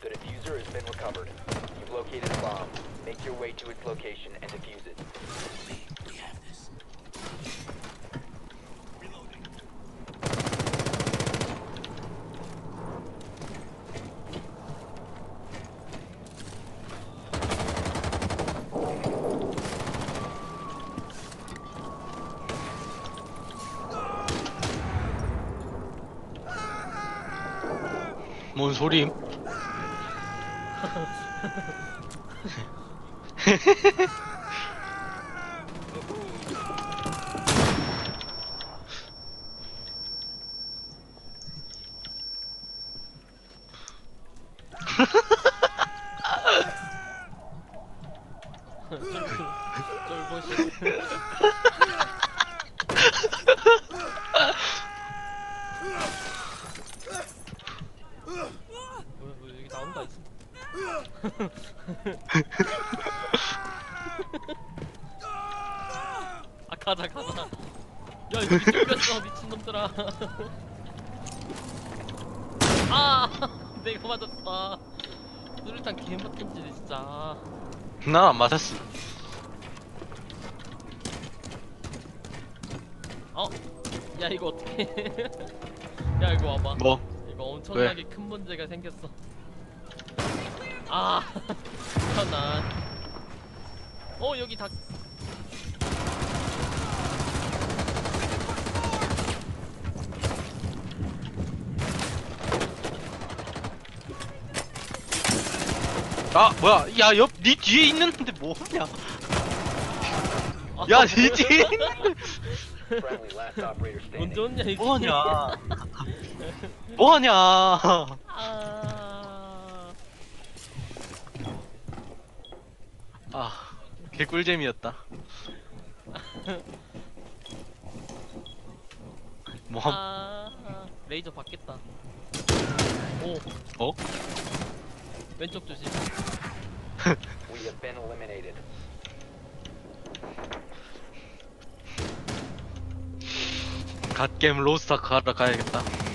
The diffuser has been recovered. You've located a bomb. Make your way to its location and defuse it. 뭔 소림? 쫄보시 뭐야 뭐 여기 나온다 있어 아 가자 가자. 야 이거 뚫렸어 미친놈들아. 아 내가 맞았다. 수류탄 개맞던 짓 진짜. 난 안 맞았어. 어? 야 이거 어떻게 야 이거 와봐. 뭐? 이거 엄청나게 큰 문제가 생겼어 아 편안 어 여기 다 아 뭐야? 야옆네 뒤에 있는데 뭐하냐? 아, 야, 네 뒤에 last operator standing. 언제 왔냐 이게 뭐하냐? 뭐하냐? 아 개꿀잼이었다. 뭐함? 아... 레이저 받겠다 오 어? 왼쪽 조심 We have been eliminated. 갓겜 로스터 가러 가야겠다.